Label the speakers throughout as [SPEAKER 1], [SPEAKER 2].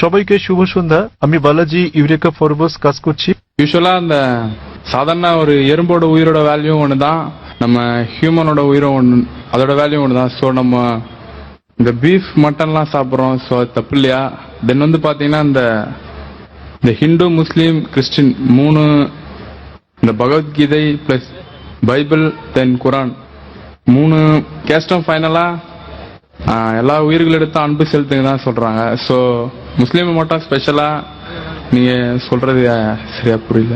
[SPEAKER 1] সবাইকে শুভ সন্ধ্যা। আমি বালাজি ইউরেকা ফরবস কাজ করছি।
[SPEAKER 2] யூஸ்வலா அந்த சாதாரண ஒரு எறும்போட உயிரோட வேல்யூ ஒன்று தான் நம்ம ஹியூமனோட உயிரும் ஒன்று அதோட வேல்யூ ஒன்று தான் ஸோ நம்ம இந்த பீஃப் மட்டன்லாம் சாப்பிட்றோம். ஸோ அது தப்பு இல்லையா? தென் வந்து பார்த்தீங்கன்னா இந்த இந்த ஹிந்து முஸ்லீம் கிறிஸ்டின் மூணு இந்த Bhagavad Gita plus Bible then Quran மூணு கேஸ்டம் ஃபைனலாக எல்லா உயிர்களிடத்தும் அன்பு செலுத்துங்க தான் சொல்கிறாங்க ஸோ முஸ்லீம் மட்டும் ஸ்பெஷலாக நீங்கள் சொல்கிறது சரியா புரியல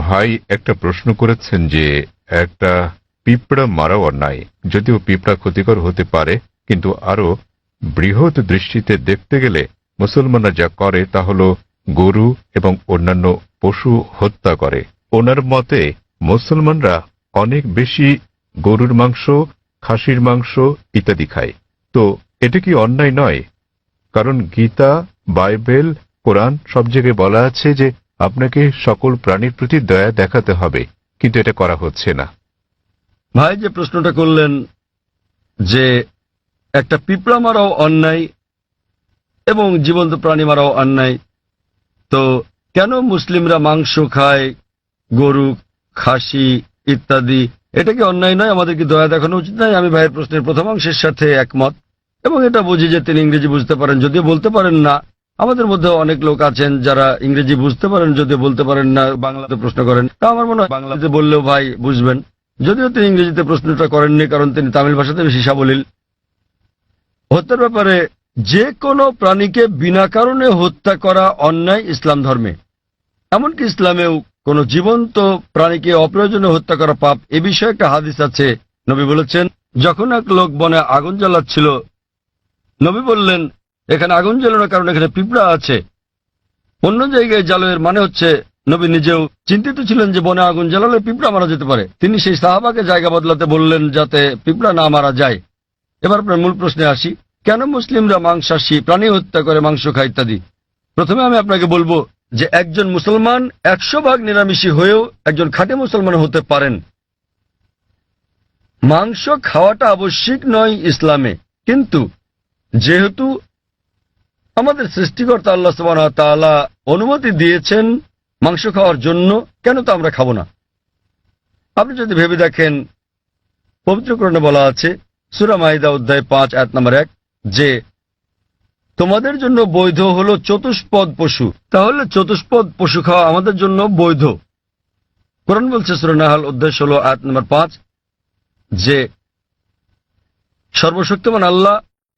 [SPEAKER 3] ভাই একটা প্রশ্ন করেছেন যে একটা পিঁপড়া মারাও অন্যায় যদিও পিঁপড়া ক্ষতিকর হতে পারে কিন্তু আরো বৃহৎ দৃষ্টিতে দেখতে গেলে মুসলমানরা যা করে তা হল গরু এবং অন্যান্য পশু হত্যা করে ওনার মতে মুসলমানরা অনেক বেশি গরুর মাংস খাসির মাংস ইত্যাদি খায় তো এটা কি অন্যায় নয়? কারণ গীতা, বাইবেল, কোরআন সব জায়গায় বলা আছে যে আপনাকে সকল প্রাণীর প্রতি দয়া দেখাতে হবে, কিন্তু এটা করা হচ্ছে না।
[SPEAKER 4] ভাই যে প্রশ্নটা করলেন যে একটা পিঁপড়া মারাও অন্যায় এবং জীবন্ত প্রাণী মারাও অন্যায়, তো কেন মুসলিমরা মাংস খায়, গরু, খাসি ইত্যাদি? এটা কি অন্যায় নয়? আমাদের কি দয়া দেখানো উচিত নয়? আমি ভাইয়ের প্রশ্নের প্রথম অংশের সাথে একমত। এবং এটা বুঝি যে তিনি ইংরেজি বুঝতে পারেন, যদিও বলতে পারেন না। আমাদের মধ্যে অনেক লোক আছেন যারা ইংরেজি বুঝতে পারেন, যদিও বলতে পারেন না, বাংলাতে প্রশ্ন করেন। তা আমার মনে হয় বাংলাতে বললেও ভাই বুঝবেন। যদিও তিনি ইংরেজিতে প্রশ্নটা করেননি, কারণ তিনি তামিল ভাষাতে বেশি সাবলীল। হত্যার ব্যাপারে যে কোনো প্রাণীকে বিনা কারণে হত্যা করা অন্যায় ইসলাম ধর্মে। এমনকি ইসলামেও কোন জীবন্ত প্রাণীকে অপ্রয়োজনে হত্যা করা পাপ, এ বিষয়ে একটা হাদিস আছে, নবী বলেছেন, যখন এক লোক বনে আগুন জ্বালাচ্ছিল নবী বললেন, এখানে আগুন জ্বালানোর কারণে এখানে পিঁপড়া আছে। অন্য জায়গায় জ্বালানোর মানে হচ্ছে, নবী নিজেও চিন্তিত ছিলেন যে বনে আগুন জ্বালালে পিঁপড়া মারা যেতে পারে। তিনি সেই সাহাবাকে জায়গা বদলাতে বললেন যাতে পিঁপড়া না মারা যায়। এবার আপনার মূল প্রশ্নে আসি, কেন মুসলিমরা মাংসাশী, প্রাণী হত্যা করে মাংস খায় ইত্যাদি? প্রথমে আমি আপনাকে বলব যে একজন মুসলমান একশো ভাগ নিরামিষী হয়েও একজন খাঁটি মুসলমান হতে পারেন। মাংস খাওয়াটা আবশ্যিক নয় ইসলামে, কিন্তু যেহেতু আমাদের সৃষ্টিকর্তা আল্লাহ তাআলা অনুমতি দিয়েছেন মাংস খাওয়ার জন্য, কেন তো আমরা খাব না? আপনি যদি ভেবে দেখেন, পবিত্রকরণে বলা আছে, সুরা মাইদা অধ্যায় পাঁচ এক নম্বর এক, যে তোমাদের জন্য বৈধ হলো চতুষ্পদ পশু। তাহলে চতুষ্পদ পশু খাওয়া আমাদের জন্য বৈধ। কোরআন বলছে সুরা নাহাল অধ্যায় ষোলো, আয়াত নম্বর পাঁচ, যে সর্বশক্তিমান আল্লাহ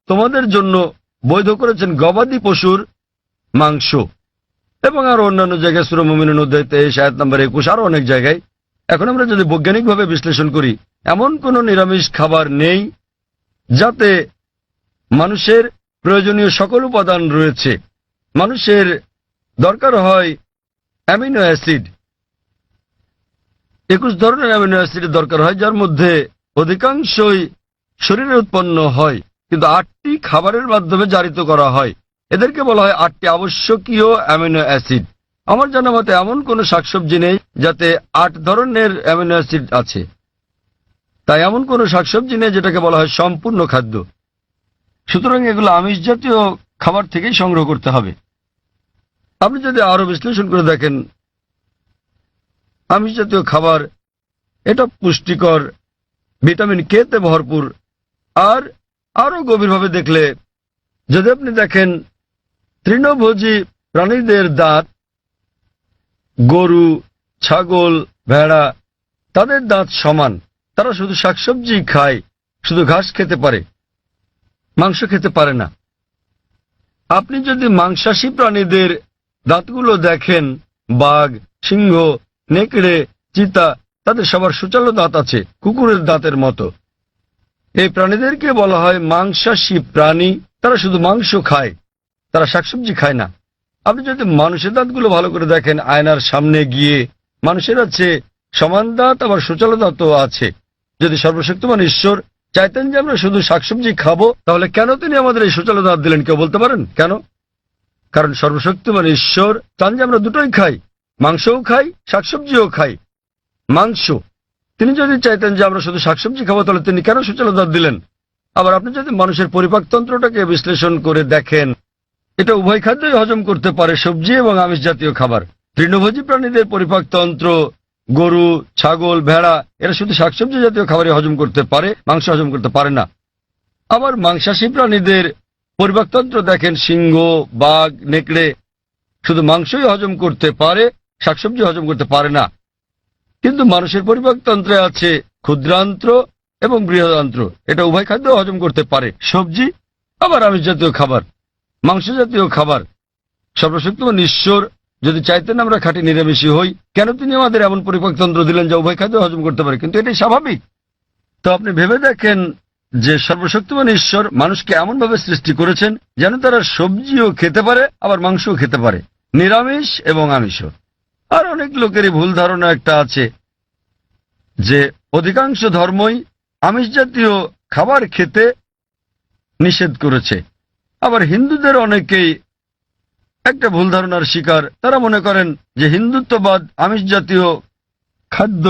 [SPEAKER 4] তোমাদের জন্য বৈধ করেছেন গবাদি পশুর মাংস। এবং আরও অন্যান্য জায়গায় সুরমিন অধ্যায় তেইশ আয়াত নম্বর একুশ, আরও অনেক জায়গায়। এখন আমরা যদি বৈজ্ঞানিকভাবে বিশ্লেষণ করি, এমন কোন নিরামিষ খাবার নেই যাতে মানুষের প্রয়োজনীয় সকল উপাদান রয়েছে। মানুষের দরকার হয় অ্যামিনো অ্যাসিড। একুশ ধরনের অ্যামিনো অ্যাসিডের দরকার হয়, যার মধ্যে অধিকাংশই শরীরে উৎপন্ন হয়। কিন্তু আটটি খাবারের মাধ্যমে জারিত করা হয়। এদেরকে বলা হয় আটটি আবশ্যকীয় অ্যামিনো অ্যাসিড। আমার জানা মতে এমন কোন শাকসবজি নেই যাতে আট ধরনের অ্যামিনো অ্যাসিড আছে। তাই এমন কোন শাকসবজি নেই যেটাকে বলা হয় সম্পূর্ণ খাদ্য। সুতরাং এগুলো আমিষ জাতীয় খাবার থেকেই সংগ্রহ করতে হবে। আপনি যদি আরও বিশ্লেষণ করে দেখেন, আমিষ জাতীয় খাবার, এটা পুষ্টিকর, ভিটামিন কে তে ভরপুর, আর আরও গভীরভাবে দেখলে, যদি আপনি দেখেন তৃণভোজী প্রাণীদের দাঁত, গরু, ছাগল, ভেড়া, তাদের দাঁত সমান। তারা শুধু শাকসবজি খায়, শুধু ঘাস খেতে পারে, মাংস খেতে পারে না। আপনি যদি মাংসাশী প্রাণীদের দাঁতগুলো দেখেন, বাঘ, সিংহ, নেকড়ে, চিতা, তাদের সবার সুচালো দাঁত আছে, কুকুরের দাঁতের মতো। এই প্রাণীদেরকে বলা হয় মাংসাশী প্রাণী। তারা শুধু মাংস খায়, তারা শাকসবজি খায় না। আপনি যদি মানুষের দাঁতগুলো ভালো করে দেখেন, আয়নার সামনে গিয়ে মানুষের আছে, সমান দাঁত, আবার সুচালো দাঁতও আছে। যদি সর্বশক্তিমান ঈশ্বর চাইতেন যে আমরা শুধু শাকসবজি খাব, তাহলে কেন তিনি আমাদের এই সুচালো দাঁত দিলেন, কেউ বলতে পারেন? কেন? কারণ সর্বশক্তিমান ঈশ্বর চান যে আমরা দুটোই খাই, মাংসও খাই, শাকসবজিও খাই। মাংস তিনি যদি চাইতেন যে আমরা শুধু শাকসবজি খাব, তাহলে তিনি কেন দাঁত দিলেন? আবার আপনি যদি মানুষের পরিপাকতন্ত্রটাকে বিশ্লেষণ করে দেখেন, এটা উভয় খাদ্যই হজম করতে পারে সবজি এবং আমিষ জাতীয় খাবার। তৃণভোজী প্রাণীদের পরিপাকতন্ত্র গরু, ছাগল, ভেড়া, এরা শুধু শাকসবজি জাতীয় খাবারই হজম করতে পারে, মাংস হজম করতে পারে না। আবার মাংসাশী প্রাণীদের পরিপাকতন্ত্র দেখেন, সিংহ, বাঘ, নেকড়ে, শুধু মাংসই হজম করতে পারে, শাকসবজি হজম করতে পারে না। কিন্তু মানুষের পরিপাকতন্ত্রে আছে ক্ষুদ্রান্ত্র এবং বৃহদান্ত্র। এটা উভয় খাদ্য হজম করতে পারে। সবজি, আবার আমিষ জাতীয় খাবার, মাংস জাতীয় খাবার। সর্বশক্তিমান ঈশ্বর যদি চাইতেন আমরা খাঁটি নিরামিষী হই, কেন তিনি আমাদের এমন পরিপাকতন্ত্র দিলেন যা উভয় খাদ্য হজম করতে পারে? কিন্তু এটাই স্বাভাবিক। তো আপনি ভেবে দেখেন যে সর্বশক্তিমান ঈশ্বর মানুষকে এমন ভাবে সৃষ্টি করেছেন যেন তারা সবজিও খেতে পারে, আবার মাংসও খেতে পারে। নিরামিষ এবং আমিষও। আর অনেক লোকেরই ভুল ধারণা একটা আছে যে অধিকাংশ ধর্মই আমিষ জাতীয় খাবার খেতে নিষেধ করেছে। আবার হিন্দুদের অনেকেই একটা ভুল ধারণার শিকার। তারা মনে করেন যে হিন্দুত্ববাদ আমিষ জাতীয় খাদ্য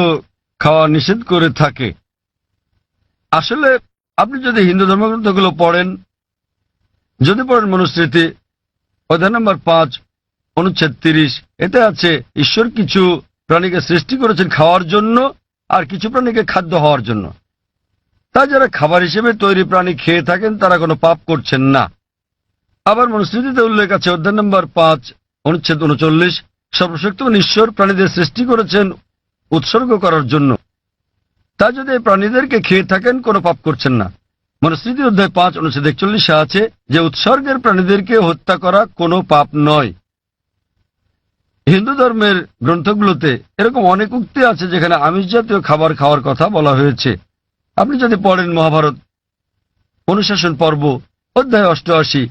[SPEAKER 4] খাওয়া নিষেধ করে থাকে। আসলে আপনি যদি হিন্দু ধর্মগ্রন্থগুলো পড়েন, যদি পড়েন মনুস্মৃতি, অধ্যায় নম্বর পাঁচ অনুচ্ছেদ তিরিশ। এতে আছে, ঈশ্বর কিছু প্রাণীকে সৃষ্টি করেছেন খাওয়ার জন্য আর কিছু প্রাণীকে খাদ্য হওয়ার জন্য। তাই যারা খাবার হিসেবে তৈরি প্রাণী খেয়ে থাকেন, তারা কোনো পাপ করছেন না। আবার মনুস্মৃতিতে উল্লেখ আছে, অধ্যায় নম্বর পাঁচ, অনুচ্ছেদ উনচল্লিশ সর্বশক্তিমান ঈশ্বর প্রাণীদের সৃষ্টি করেছেন উৎসর্গ করার জন্য। তা যদি প্রাণীদেরকে খেয়ে থাকেন, কোনো পাপ করছেন না। মনুস্মৃতি অধ্যায় পাঁচ, অনুচ্ছেদ একচল্লিশে আছে যে উৎসর্গের প্রাণীদেরকে হত্যা করা কোনো পাপ নয়। হিন্দু ধর্মের গ্রন্থগুলোতে এরকম অনেক উক্তি আছে যেখানে আমিষ জাতীয় খাবার খাওয়ার কথা বলা হয়েছে। আপনি যদি পড়েন মহাভারত, অনুশাসন পর্ব, অধ্যায় অষ্টআশি।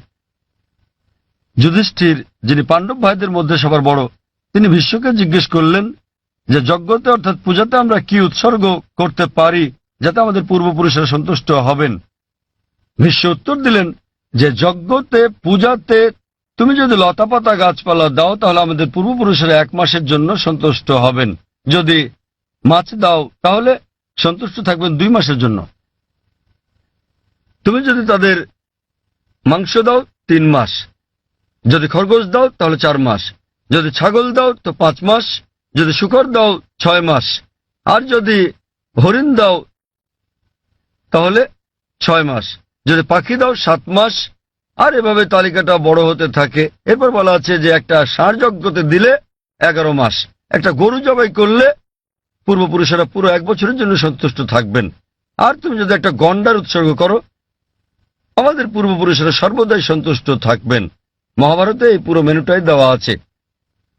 [SPEAKER 4] যুধিষ্ঠির, যিনি পাণ্ডব ভাইদের মধ্যে সবার বড়, তিনি বিশ্বকে জিজ্ঞেস করলেন যে, যজ্ঞতে অর্থাৎ পূজাতে আমরা কি উৎসর্গ করতে পারি যাতে আমাদের পূর্বপুরুষেরা সন্তুষ্ট হবেন? ভীষ্ম উত্তর দিলেন যে, যজ্ঞতে, পূজাতে তুমি যদি লতাপাতা গাছপালা দাও, তাহলে আমাদের পূর্বপুরুষেরা এক মাসের জন্য সন্তুষ্ট হবেন। যদি মাছ দাও, তাহলে সন্তুষ্ট থাকবেন দুই মাসের জন্য। তুমি যদি তাদের মাংস দাও, তিন মাস। যদি খরগোশ দাও, তাহলে চার মাস। যদি ছাগল দাও, তো পাঁচ মাস। যদি শুকর দাও, ছয় মাস। আর যদি হরিণ দাও, তাহলে ছয় মাস। যদি পাখি দাও, সাত মাস। আর এভাবে তালিকাটা বড় হতে থাকে। এরপর বলা আছে যে একটা ষাঁড় যজ্ঞতে দিলে এগারো মাস। একটা গরু জবাই করলে পূর্বপুরুষেরা পুরো এক বছরের জন্য সন্তুষ্ট থাকবেন। আর তুমি যদি একটা গন্ডার উৎসর্গ করো, আমাদের পূর্বপুরুষেরা সর্বদাই সন্তুষ্ট থাকবেন। মহাভারতে এই পুরো মেনুটাই দেওয়া আছে।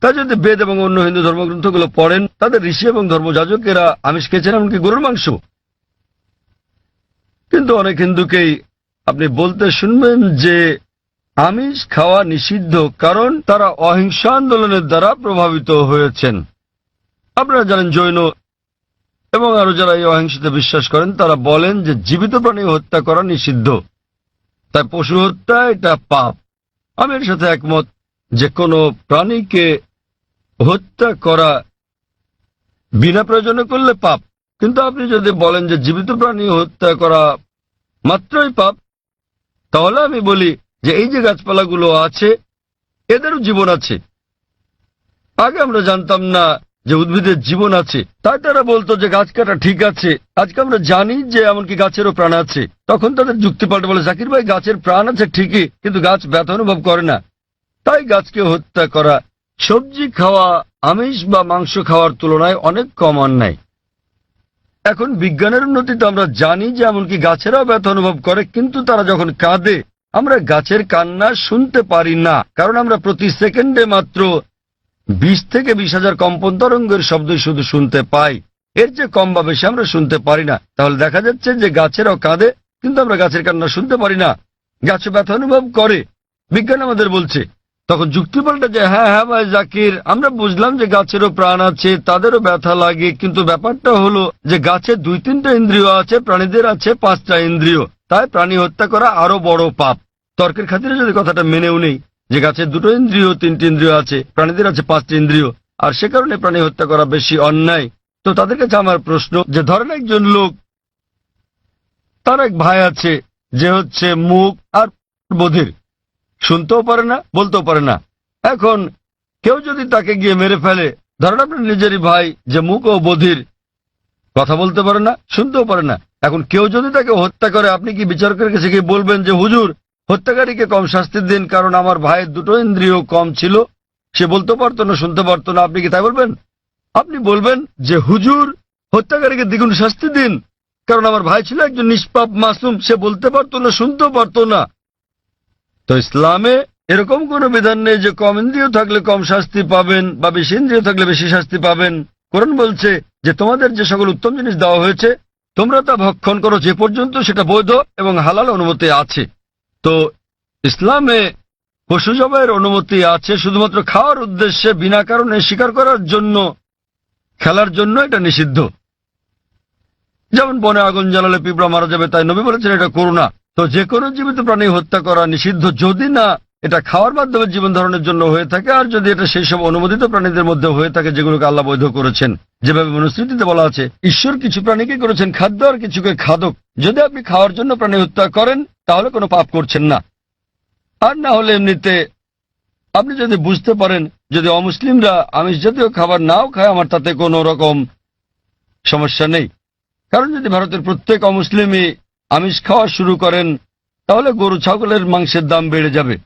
[SPEAKER 4] তা যদি বেদ এবং অন্য হিন্দু ধর্মগ্রন্থগুলো পড়েন, তাদের ঋষি এবং ধর্মযাজকেরা আমিষ খেয়েছেন, এমনকি গরুর মাংস। কিন্তু অনেক হিন্দুকেই আপনি বলতে শুনবেন যে আমিষ খাওয়া নিষিদ্ধ কারণ তারা অহিংস আন্দোলনের দ্বারা প্রভাবিত হয়েছেন। আপনারা জানেন জৈন এবং আরও যারা এই অহিংসতে বিশ্বাস করেন, তারা বলেন যে জীবিত প্রাণী হত্যা করা নিষিদ্ধ। তাই পশু হত্যা এটা পাপ। আমি এর সাথে একমত যে কোনো প্রাণীকে হত্যা করা বিনা প্রয়োজনে করলে পাপ। কিন্তু আপনি যদি বলেন যে জীবিত প্রাণী হত্যা করা মাত্রই পাপ তাহলে আমি বলি যে এই যে গাছপালাগুলো আছে, এদেরও জীবন আছে। আগে আমরা জানতাম না যে উদ্ভিদের জীবন আছে। তাই তারা বলতো যে গাছ কাটা ঠিক আছে। আজকে আমরা জানি যে এমনকি গাছেরও প্রাণ আছে। তখন তাদের যুক্তি পাল্টে বলে, জাকির ভাই, গাছের প্রাণ আছে ঠিকই, কিন্তু গাছ ব্যথা অনুভব করে না। তাই গাছকে হত্যা করা, সবজি খাওয়া, আমিষ বা মাংস খাওয়ার তুলনায় অনেক কম অন্যায়। এখন বিজ্ঞানের উন্নতিতে আমরা জানি যে এমনকি গাছেরাও ব্যথা অনুভব করে, কিন্তু তারা যখন কাঁদে, আমরা গাছের কান্না শুনতে পারি না। কারণ আমরা প্রতি সেকেন্ডে মাত্র বিশ থেকে বিশ হাজার কম্পন তরঙ্গের শব্দ শুধু শুনতে পাই। এর যে কম বা বেশি আমরা শুনতে পারি না। তাহলে দেখা যাচ্ছে যে গাছেরাও কাঁদে, কিন্তু আমরা গাছের কান্না শুনতে পারি না। গাছে ব্যথা অনুভব করে। বিজ্ঞান আমাদের বলছে তখন যুক্তি পাল্টা যে হ্যাঁ হ্যাঁ ভাই, জাকির, আমরা বুঝলাম যে গাছেরও প্রাণ আছে, তাদেরও ব্যথা লাগে, কিন্তু ব্যাপারটা হলো যে গাছের দুই, তিনটা ইন্দ্রিয় আছে, প্রাণীদের আছে পাঁচটা ইন্দ্রিয়। তাই প্রাণী হত্যা করা আরও বড় পাপ। তর্কের খাতিরে যদি কথাটা মেনেও নেই, যে গাছের দুটো ইন্দ্রিয়, তিনটি ইন্দ্রিয় আছে, প্রাণীদের আছে পাঁচটি ইন্দ্রিয়, আর সে কারণে প্রাণী হত্যা করা বেশি অন্যায়। তো তাদের কাছে আমার প্রশ্ন, যে ধরেন একজন লোক, তার এক ভাই আছে, যে হচ্ছে মুখ আর বধির। শুনতেও পারে না, বলতেও পারে না। এখন কেউ যদি তাকে গিয়ে মেরে ফেলে, ধরেন আপনার নিজেরই ভাই যে মুখ ও বধির, কথা বলতে পারে না, শুনতেও পারে না। এখন কেউ যদি তাকে হত্যা করে, আপনি কি বিচারকের কাছে গিয়ে বলবেন যে, হুজুর, হত্যাকারীকে কম শাস্তি দিন, কারণ আমার ভাইয়ের দুটো ইন্দ্রিয় কম ছিল, সে বলতে পারতো না, শুনতে পারতো না, আপনি কি তাই বলবেন? আপনি বলবেন যে, হুজুর, হত্যাকারীকে দ্বিগুণ শাস্তি দিন, কারণ আমার ভাই ছিল একজন নিষ্পাপ মাসুম, সে বলতে পারতো না, শুনতেও পারতো না। তো ইসলামে এরকম কোনো বিধান নেই যে কম ইন্দ্রিয় থাকলে কম শাস্তি পাবেন বা বেশি ইন্দ্রিয় থাকলে বেশি শাস্তি পাবেন। কোরআন বলছে যে তোমাদের যে সকল উত্তম জিনিস দেওয়া হয়েছে, তোমরা তা ভক্ষণ করো যে পর্যন্ত সেটা বৈধ এবং হালাল অনুমতি আছে। তো ইসলামে পশু জবাইয়ের অনুমতি আছে শুধুমাত্র খাওয়ার উদ্দেশ্যে, বিনা কারণে শিকার করার জন্য, খেলার জন্য এটা নিষিদ্ধ। যেমন বনে আগুন জ্বালালে পিঁপড়া মারা যাবে, তাই নবী বলেছেন এটা করোনা তো যে কোনো জীবিত প্রাণী হত্যা করা নিষিদ্ধ যদি না এটা খাওয়ার মাধ্যমে জীবন ধারণের জন্য হয়ে থাকে, আর যদি এটা সেই সব অনুমোদিত প্রাণীদের মধ্যে হয়ে থাকে যেগুলোকে আল্লাহ বৈধ করেছেন। যেভাবে মনুস্মৃতিতে বলা আছে, ঈশ্বর কিছু প্রাণীকে করেছেন খাদ্য আর কিছুকে খাদক। যদি আপনি খাওয়ার জন্য প্রাণী হত্যা করেন, তাহলে কোনো পাপ করছেন না। আর না হলে এমনিতে আপনি যদি বুঝতে পারেন, যদি অমুসলিমরা আমিষ জাতীয় খাবার নাও খায়, আমার তাতে কোনো রকম সমস্যা নেই। কারণ যদি ভারতের প্রত্যেক অমুসলিমই আমিষ খাওয়া শুরু করেন, তাহলে গরু ছাগলের মাংসের দাম বেড়ে যাবে।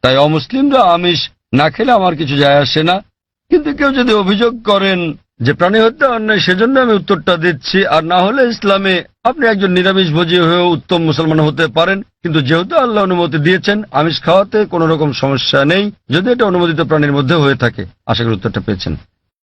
[SPEAKER 4] তাই অমুসলিমরা আমিষ না খেলে আমার কিছু যায় আসে না। কিন্তু কেউ যদি অভিযোগ করেন যে প্রাণী হত্যা অন্যায়, সেজন্য আমি উত্তরটা দিচ্ছি। আর না হলে ইসলামে আপনি একজন নিরামিষ ভোজী হয়েও উত্তম মুসলমান হতে পারেন। কিন্তু যেহেতু আল্লাহ অনুমতি দিয়েছেন, আমিষ খাওয়াতে কোনো রকম সমস্যা নেই। যদি এটা অনুমোদিত প্রাণীর মধ্যে হয়ে থাকে, আশা করি উত্তরটা পেয়েছেন।